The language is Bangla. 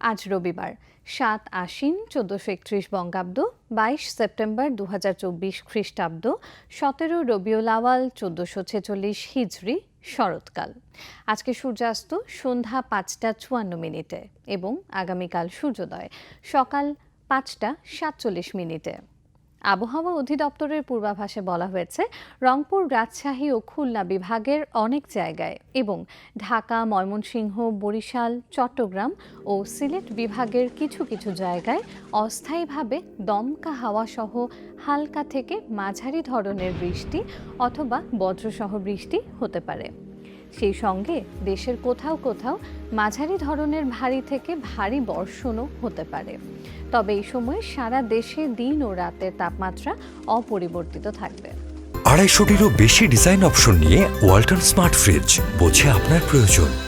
আজ রবিবার, সাত আশ্বিন, চোদ্দোশো একত্রিশ বঙ্গাব্দ, বাইশ সেপ্টেম্বর দু হাজার চব্বিশ খ্রিস্টাব্দ, সতেরো রবিউল আওয়াল, চোদ্দোশো ছেচল্লিশ হিজড়ি, শরৎকাল। আজকে সূর্যাস্ত সন্ধ্যা পাঁচটা চুয়ান্ন মিনিটে এবং আগামীকাল সূর্যোদয় সকাল পাঁচটা সাতচল্লিশ মিনিটে। আবহাওয়া অধিদপ্তরের পূর্বাভাসে বলা হয়েছে, রংপুর, রাজশাহী ও খুলনা বিভাগের অনেক জায়গায় এবং ঢাকা, ময়মনসিংহ, বরিশাল, চট্টগ্রাম ও সিলেট বিভাগের কিছু কিছু জায়গায় অস্থায়ীভাবে দমকা হাওয়া সহ হালকা থেকে মাঝারি ধরনের বৃষ্টি অথবা বজ্রসহ বৃষ্টি হতে পারে। সেই সঙ্গে দেশের কোথাও কোথাও মাঝারি ধরনের ভারী থেকে ভারী বর্ষণও হতে পারে। তবে এই সময় সারা দেশে দিন ও রাতের তাপমাত্রা অপরিবর্তিত থাকবে। আড়াইশোটিরও বেশি ডিজাইন অপশন নিয়ে ওয়াল্টন স্মার্ট ফ্রিজ বোঝে আপনার প্রয়োজন।